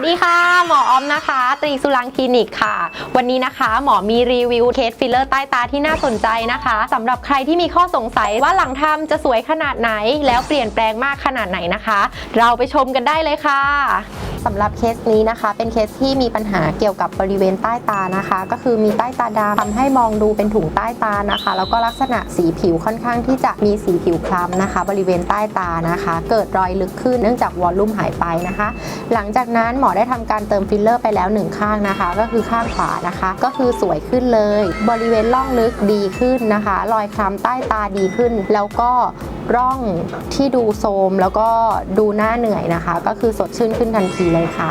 วัสดีค่ะ หมอออมนะคะ ตรีสุรังคลินิกค่ะ วันนี้นะคะ หมอมีรีวิวเคสฟิลเลอร์ใต้ตาที่น่าสนใจนะคะสำหรับใครที่มีข้อสงสัยว่าหลังทำจะสวยขนาดไหน แล้วเปลี่ยนแปลงมากขนาดไหนนะคะ เราไปชมกันได้เลยค่ะ สำหรับเคสนี้นะคะ เป็นเคสที่มีปัญหาเกี่ยวกับบริเวณใต้ตานะคะ ก็คือมีใต้ตาดำทำให้มองดูเป็นถุงใต้ตานะคะ แล้วก็ลักษณะสีผิวค่อนข้างที่จะมีสีผิวคล้ำนะคะ บริเวณใต้ตานะคะ เกิดรอยลึกขึ้นเนื่องจากวอลลุ่มหายไปนะคะ หลังจากนั้นหมอได้ทำการเติมฟิลเลอร์ไปแล้วหนึ่งข้างนะคะ ก็คือข้างขวานะคะ ก็คือสวยขึ้นเลย บริเวณร่องลึกดีขึ้นนะคะ รอยคล้ำใต้ตาดีขึ้น แล้วก็ ร่องที่ดูโทรมแล้วก็ดูหน้าเหนื่อยนะคะ ก็คือสดชื่นขึ้นทันทีเลยค่ะ